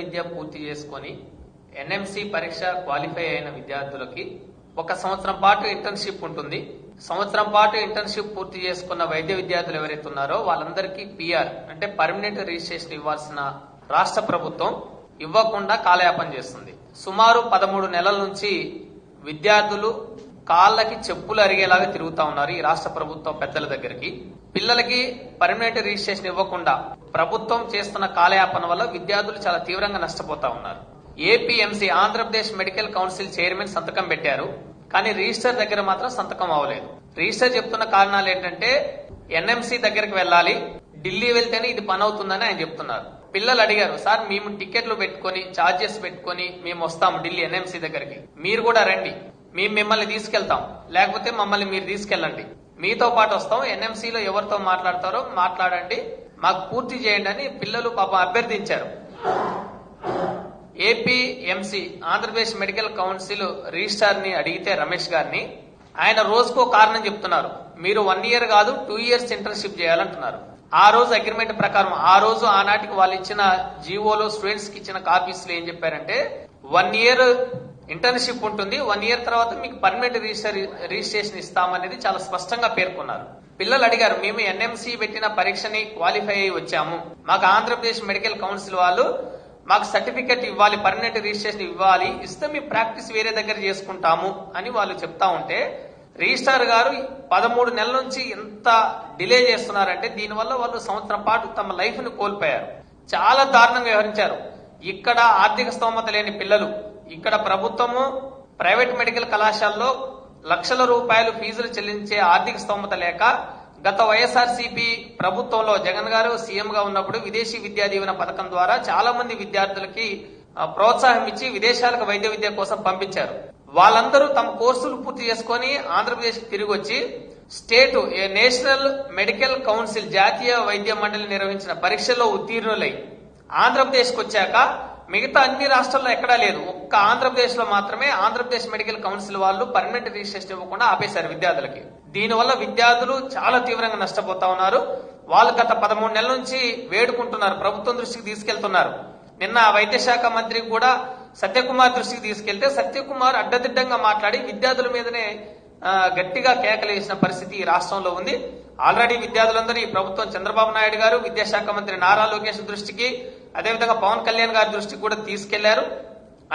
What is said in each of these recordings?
విద్య పూర్తి చేసుకొని ఎన్ఎంసి పరీక్ష క్వాలిఫై అయిన విద్యార్థులకి ఒక సంవత్సరం పాటు ఇంటర్న్షిప్ ఉంటుంది. సంవత్సరం పాటు ఇంటర్న్షిప్ పూర్తి చేసుకున్న వైద్య విద్యార్థులు ఎవరైతే ఉన్నారో వాళ్ళందరికీ పిఆర్ అంటే పర్మనెంట్ రిజిస్ట్రేషన్ ఇవ్వాల్సిన రాష్ట్ర ప్రభుత్వం ఇవ్వకుండా కాలయాపన చేస్తుంది. సుమారు పదమూడు నెలల నుంచి విద్యార్థులు కాళ్ళకి చెప్పులు అరిగేలాగా తిరుగుతా ఉన్నారు ఈ రాష్ట్ర ప్రభుత్వం పెద్దల దగ్గరికి. పిల్లలకి పర్మనెంట్ రిజిస్ట్రేషన్ ఇవ్వకుండా ప్రభుత్వం చేస్తున్న కాలయాపన వల్ల విద్యార్థులు చాలా తీవ్రంగా నష్టపోతా ఉన్నారు. APMC Andhra Pradesh medical council chairman సంతకం పెట్టారు కానీ రిజిస్టర్ దగ్గర మాత్రం సంతకం అవ్వలేదు. రిజిస్టర్ చెప్తున్న కారణాలు ఏంటంటే ఎన్ఎంసీ దగ్గరికి వెళ్ళాలి ఢిల్లీ వెళ్తేనే ఇది పని అవుతుందని ఆయన చెప్తున్నారు. పిల్లలు అడిగారు సార్ మేము టికెట్లు పెట్టుకొని చార్జెస్ పెట్టుకొని మేము వస్తాము ఢిల్లీ ఎన్ఎంసీ దగ్గరికి. మీరు కూడా రండి. మేము మిమ్మల్ని తీసుకెళ్తాం. లేకపోతే మమ్మల్ని మీరు తీసుకెళ్ళండి. మీతో పాటు వస్తాం. ఎన్ఎంసీలో ఎవరితో మాట్లాడతారో మాట్లాడండి. మాకు పూర్తి చేయండి అని పిల్లలు పాపం అభ్యర్థించారు. ఏపీఎంసీ ఆంధ్రప్రదేశ్ మెడికల్ కౌన్సిల్ రిజిస్టార్ని అడిగితే రమేష్ గారిని ఆయన రోజుకో కారణం చెప్తున్నారు. మీరు వన్ ఇయర్ కాదు టూ ఇయర్స్ ఇంటర్న్షిప్ చేయాలంటున్నారు. ఆ రోజు అగ్రిమెంట్ ప్రకారం ఆ రోజు ఆనాటికి వాళ్ళు ఇచ్చిన జీవోలో స్టూడెంట్స్కి ఇచ్చిన కాపీస్లో ఏం చెప్పారంటే వన్ ఇయర్ ఇంటర్న్షిప్ ఉంటుంది వన్ ఇయర్ తర్వాత మీకు పర్మనెంట్ రిజిస్టర్ రిజిస్ట్రేషన్ ఇస్తామనేది చాలా స్పష్టంగా పేర్కొన్నారు. పిల్లలు అడిగారు మేము ఎన్ఎంసీ పెట్టిన పరీక్షని క్వాలిఫై అయి వచ్చాము. మాకు ఆంధ్రప్రదేశ్ మెడికల్ కౌన్సిల్ వాళ్ళు మాకు సర్టిఫికెట్ ఇవ్వాలి పర్మనెంట్ రిజిస్ట్రేషన్ ఇవ్వాలి ఇస్తే మేము ప్రాక్టీస్ వేరే దగ్గర చేసుకుంటాము అని వాళ్ళు చెప్తా ఉంటే రిజిస్ట్రార్ గారు పదమూడు నెలల నుంచి ఎంత డిలే చేస్తున్నారంటే దీనివల్ల వాళ్ళు సంవత్సరం పాటు తమ లైఫ్ను కోల్పోయారు. చాలా దారుణంగా వ్యవహరించారు. ఇక్కడ ఆర్థిక స్తోమత లేని పిల్లలు ఇక్కడ ప్రభుత్వము ప్రైవేట్ మెడికల్ కళాశాలలో లక్షల రూపాయలు ఫీజులు చెల్లించే ఆర్థిక స్తోమత లేక గత వైఎస్ఆర్సీపీ ప్రభుత్వంలో జగన్ గారు సీఎం గా ఉన్నప్పుడు విదేశీ విద్యా దీవెన పథకం ద్వారా చాలా మంది విద్యార్థులకి ప్రోత్సాహం ఇచ్చి విదేశాలకు వైద్య విద్య కోసం పంపించారు. వాళ్ళందరూ తమ కోర్సులు పూర్తి చేసుకొని ఆంధ్రప్రదేశ్ తిరిగి వచ్చి స్టేట్ ఏ నేషనల్ మెడికల్ కౌన్సిల్ జాతీయ వైద్య మండలి నిర్వహించిన పరీక్షలో ఉత్తీర్ణులై ఆంధ్రప్రదేశ్కి వచ్చాక మిగతా అన్ని రాష్ట్రాల్లో ఎక్కడా లేదు. ఒక్క ఆంధ్రప్రదేశ్లో మాత్రమే ఆంధ్రప్రదేశ్ మెడికల్ కౌన్సిల్ వాళ్ళు పర్మనెంట్ రిజిస్ట్రేషన్ ఇవ్వకుండా ఆపేశారు విద్యార్థులకి. దీనివల్ల విద్యార్థులు చాలా తీవ్రంగా నష్టపోతా ఉన్నారు. వాళ్ళు గత పదమూడు నెలల నుంచి వేడుకుంటున్నారు. ప్రభుత్వం దృష్టికి తీసుకెళ్తున్నారు. నిన్న వైద్య శాఖ మంత్రి కూడా సత్యకుమార్ దృష్టికి తీసుకెళ్తే సత్యకుమార్ అడ్డదిడ్డంగా మాట్లాడి విద్యార్థుల మీదనే గట్టిగా కేకలు వేసిన పరిస్థితి ఈ రాష్ట్రంలో ఉంది. ఆల్రెడీ విద్యార్థులందరూ ఈ ప్రభుత్వం చంద్రబాబు నాయుడు గారు విద్యాశాఖ మంత్రి నారా లోకేష్ దృష్టికి అదేవిధంగా పవన్ కళ్యాణ్ గారి దృష్టికి కూడా తీసుకెళ్ళారు.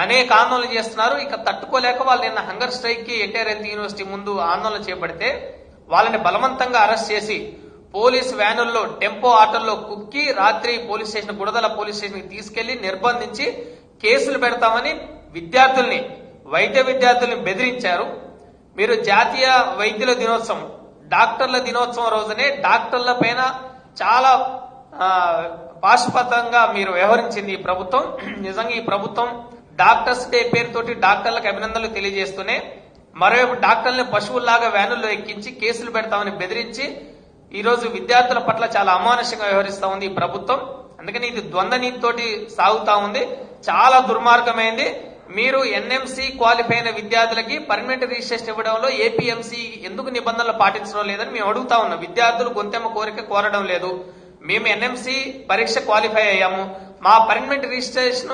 అనేక ఆందోళనలు చేస్తున్నారు. ఇక తట్టుకోలేక వాళ్ళు నిన్న హంగర్ స్ట్రైక్కి ఎన్టీఆర్ హెల్త్ యూనివర్సిటీ ముందు ఆందోళన చేపడితే వాళ్ళని బలవంతంగా అరెస్ట్ చేసి పోలీస్ వ్యానుల్లో టెంపో ఆటోల్లో కుక్కి రాత్రి పోలీస్ స్టేషన్ గుడదల పోలీస్ స్టేషన్ తీసుకెళ్ళి నిర్బంధించి కేసులు పెడతామని విద్యార్థుల్ని వైద్య విద్యార్థుల్ని బెదిరించారు. మీరు జాతీయ వైద్యుల దినోత్సవం డాక్టర్ల దినోత్సవం రోజునే డాక్టర్ల పైన చాలా పాశుపతంగా మీరు వ్యవహరించింది ఈ ప్రభుత్వం. నిజంగా ఈ ప్రభుత్వం డాక్టర్స్ డే పేరుతోటి డాక్టర్లకు అభినందనలు తెలియజేస్తూనే మరోవైపు డాక్టర్లని పశువుల్లాగా వ్యానుల్లో ఎక్కించి కేసులు పెడతామని బెదిరించి ఈ రోజు విద్యార్థుల పట్ల చాలా అమానుషంగా వ్యవహరిస్తా ఉంది ఈ ప్రభుత్వం. అందుకని ఇది ద్వంద్వ నీతితోటి సాగుతా ఉంది. చాలా దుర్మార్గమైంది. మీరు ఎన్ఎంసీ క్వాలిఫై అయిన విద్యార్థులకి పర్మనెంట్ రిజిస్ట్రేషన్ ఇవ్వడంలో ఏపీఎంసీ ఎందుకు నిబంధనలు పాటించడం లేదని మేము అడుగుతా ఉన్నాం. విద్యార్థులు గొంతెమ్మ కోరిక కోరడం లేదు. మేము ఎన్ఎంసి పరీక్ష క్వాలిఫై అయ్యాము. మా పర్మనెంట్ రిజిస్ట్రేషన్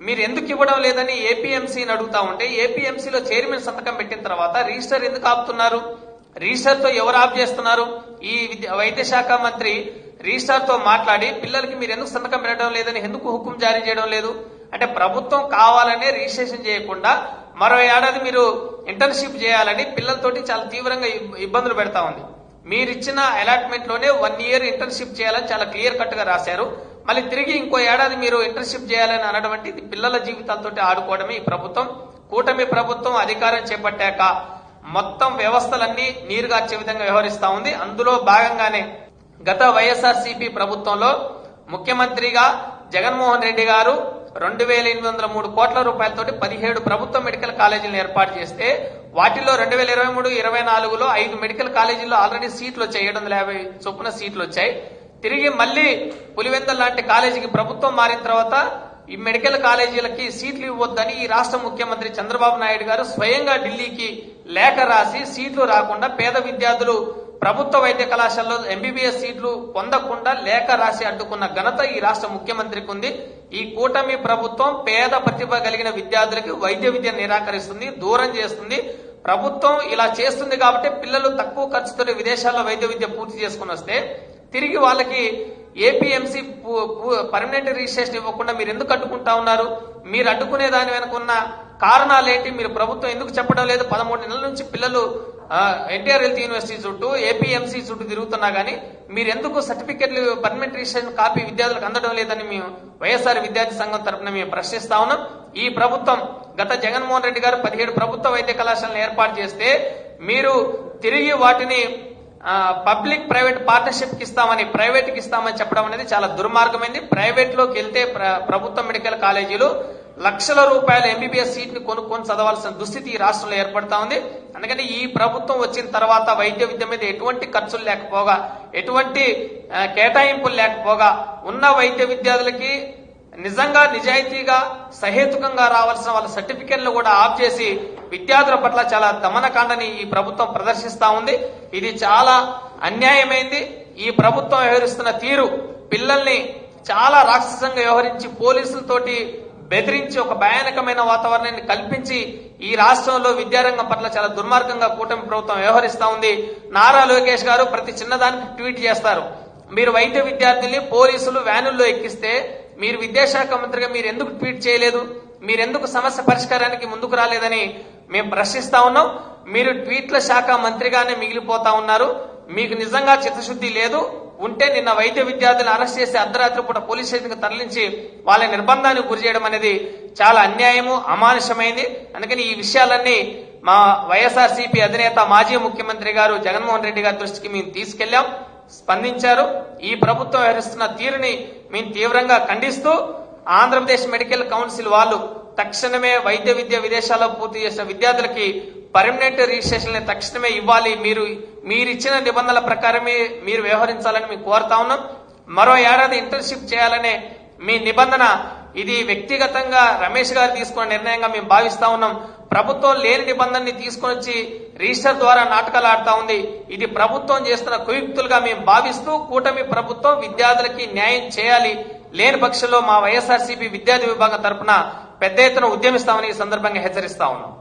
మీరు ఎందుకు ఇవ్వడం లేదని ఏపీఎంసీని అడుగుతా ఉంటే ఏపీఎంసీలో చైర్మన్ సంతకం పెట్టిన తర్వాత రిజిస్టర్ ఎందుకు ఆపుతున్నారు? రిజిస్టర్తో ఎవరు ఆఫ్ చేస్తున్నారు? ఈ విద్య- వైద్య శాఖ మంత్రి రిజిస్టర్తో మాట్లాడి పిల్లలకి మీరు ఎందుకు సంతకం పెట్టడం లేదని ఎందుకు హుకుం జారీ చేయడం లేదు? అంటే ప్రభుత్వం కావాలనే రిజిస్ట్రేషన్ చేయకుండా మరో ఏడాది మీరు ఇంటర్న్షిప్ చేయాలని పిల్లలతోటి చాలా తీవ్రంగా ఇబ్బందులు పెడతా ఉంది. మీరిచ్చిన అలాట్మెంట్లోనే అలాట్మెంట్లోనే వన్ ఇయర్ ఇంటర్న్షిప్ చేయాలని చాలా క్లియర్ కట్గా రాశారు. మళ్ళీ తిరిగి ఇంకో ఏడాది మీరు ఇంటర్న్షిప్ చేయాలని అనటువంటి ఇది పిల్లల జీవితాలతో ఆడుకోవడమే ఈ ప్రభుత్వం. కూటమి ప్రభుత్వం అధికారం చేపట్టాక మొత్తం వ్యవస్థలన్నీ నీరుగార్చే విధంగా వ్యవహరిస్తా ఉంది. అందులో భాగంగానే గత వైఎస్ఆర్ ప్రభుత్వంలో ముఖ్యమంత్రిగా జగన్మోహన్ రెడ్డి గారు రెండు వేల ఎనిమిది వందల మూడు కోట్ల రూపాయలతోటి పదిహేడు ప్రభుత్వ మెడికల్ కాలేజీలను ఏర్పాటు చేస్తే వాటిలో రెండు వేల ఇరవై మూడు ఇరవై నాలుగులో ఐదు మెడికల్ కాలేజీల్లో ఆల్రెడీ సీట్లు వచ్చాయి ఏడు వందల యాభై చొప్పున సీట్లు వచ్చాయి తిరిగి మళ్ళీ పులివెందల్ లాంటి కాలేజీకి ప్రభుత్వం మారిన తర్వాత ఈ మెడికల్ కాలేజీలకి సీట్లు ఇవ్వొద్దని ఈ రాష్ట్ర ముఖ్యమంత్రి చంద్రబాబు నాయుడు గారు స్వయంగా ఢిల్లీకి లేఖ రాసి సీట్లు రాకుండా పేద విద్యార్థులు ప్రభుత్వ వైద్య కళాశాలలో ఎంబీబీఎస్ సీట్లు పొందకుండా లేఖ రాసి అడ్డుకున్న ఘనత ఈ రాష్ట్ర ముఖ్యమంత్రికి ఉంది. ఈ కూటమి ప్రభుత్వం పేద ప్రతిభ కలిగిన విద్యార్థులకి వైద్య విద్య నిరాకరిస్తుంది దూరం చేస్తుంది. ప్రభుత్వం ఇలా చేస్తుంది కాబట్టి పిల్లలు తక్కువ ఖర్చుతో విదేశాల్లో వైద్య విద్య పూర్తి చేసుకుని వస్తే తిరిగి వాళ్ళకి ఏపీఎంసీ పర్మనెంట్ రిజిస్ట్రేషన్ ఇవ్వకుండా మీరు ఎందుకు అడ్డుకుంటా ఉన్నారు? మీరు అడ్డుకునే దాని వెనుక ఉన్న కారణాలు ఏంటి మీరు ప్రభుత్వం ఎందుకు చెప్పడం లేదు? పదమూడు నెలల నుంచి పిల్లలు ఎన్టీఆర్ హెల్త్ యూనివర్సిటీ చుట్టూ ఏపీఎంసీ చుట్టూ తిరుగుతున్నా గానీ మీరు ఎందుకు సర్టిఫికెట్లు పర్మనెంట్ రిజిస్ట్రేషన్ కాపీ విద్యార్థులకు అందడం లేదని మేము వైఎస్ఆర్ విద్యార్థి సంఘం తరపున మేము ప్రశ్నిస్తా ఉన్నాం. ఈ ప్రభుత్వం గత జగన్మోహన్ రెడ్డి గారు పదిహేడు ప్రభుత్వ వైద్య కళాశాలను ఏర్పాటు చేస్తే మీరు తిరిగి వాటిని పబ్లిక్ ప్రైవేట్ పార్ట్నర్షిప్కి ఇస్తామని ప్రైవేట్కి ఇస్తామని చెప్పడం అనేది చాలా దుర్మార్గమైంది. ప్రైవేట్లోకి వెళ్తే ప్ర- ప్రభుత్వ మెడికల్ కాలేజీలు లక్షల రూపాయల ఎంబీబీఎస్ సీట్ని కొనుక్కొని చదవాల్సిన దుస్థితి ఈ రాష్ట్రంలో ఏర్పడతా ఉంది. అందుకని ఈ ప్రభుత్వం వచ్చిన తర్వాత వైద్య విద్య మీద ఎటువంటి ఖర్చులు లేకపోగా ఎటువంటి కేటాయింపులు లేకపోగా ఉన్న వైద్య విద్యార్థులకి నిజంగా నిజాయితీగా సహేతుకంగా రావాల్సిన వాళ్ళ సర్టిఫికెట్లు కూడా ఆఫ్ చేసి విద్యార్థుల పట్ల చాలా దమనకాండని ఈ ప్రభుత్వం ప్రదర్శిస్తా ఉంది. ఇది చాలా అన్యాయమైంది. ఈ ప్రభుత్వం వ్యవహరిస్తున్న తీరు పిల్లల్ని చాలా రాక్షసంగా వ్యవహరించి పోలీసులతోటి బెదిరించి ఒక భయానకమైన వాతావరణాన్ని కల్పించి ఈ రాష్ట్రంలో విద్యారంగం పట్ల చాలా దుర్మార్గంగా కూటమి ప్రభుత్వం వ్యవహరిస్తా ఉంది. నారా లోకేష్ గారు ప్రతి చిన్నదానికి ట్వీట్ చేస్తారు. మీరు వైద్య విద్యార్థుల్ని పోలీసులు వ్యానుల్లో ఎక్కిస్తే మీరు విద్యాశాఖ మంత్రిగా మీరు ఎందుకు ట్వీట్ చేయలేదు? మీరెందుకు సమస్య పరిష్కారానికి ముందుకు రాలేదని మేము ప్రశ్నిస్తా ఉన్నాం. మీరు ట్వీట్ల శాఖ మంత్రిగానే మిగిలిపోతా ఉన్నారు. మీకు నిజంగా చిత్తశుద్ధి లేదు ఉంటే నిన్న వైద్య విద్యార్థులను అరెస్ట్ చేసి అర్ధరాత్రి పూట పోలీస్ స్టేషన్కి తరలించి వాళ్ళ నిర్బంధానికి గురి చేయడం అనేది చాలా అన్యాయము అమానుషమైంది. అందుకని ఈ విషయాలన్నీ మా వైఎస్ఆర్ అధినేత మాజీ ముఖ్యమంత్రి గారు జగన్మోహన్ రెడ్డి గారి దృష్టికి మేము తీసుకెళ్ళాం స్పందించారు. ఈ ప్రభుత్వం వ్యవహరిస్తున్న తీరుని మేము తీవ్రంగా ఖండిస్తూ ఆంధ్రప్రదేశ్ మెడికల్ కౌన్సిల్ వాళ్ళు తక్షణమే వైద్య విద్య విదేశాల్లో పూర్తి చేసిన విద్యార్థులకి పర్మనెంట్ రిజిస్ట్రేషన్ తక్షణమే ఇవ్వాలి. మీరు మీరిచ్చిన నిబంధనల ప్రకారమే మీరు వ్యవహరించాలని మేము కోరుతా ఉన్నాం. మరో ఏడాది ఇంటర్న్షిప్ చేయాలనే మీ నిబంధన ఇది వ్యక్తిగతంగా రమేష్ గారు తీసుకున్న నిర్ణయంగా మేము భావిస్తా ఉన్నాం. ప్రభుత్వం లేని నిబంధనని తీసుకొని వచ్చి రిజిస్టర్ ద్వారా నాటకాలు ఆడుతా ఉంది. ఇది ప్రభుత్వం చేస్తున్న కుయుక్తులుగా మేము భావిస్తూ కూటమి ప్రభుత్వం విద్యార్థులకి న్యాయం చేయాలి. లేని పక్షంలో మా వైఎస్ఆర్సీపీ విద్యార్థి విభాగం తరపున పెద్ద ఎత్తున ఉద్యమిస్తామని ఈ సందర్భంగా హెచ్చరిస్తా ఉన్నాం.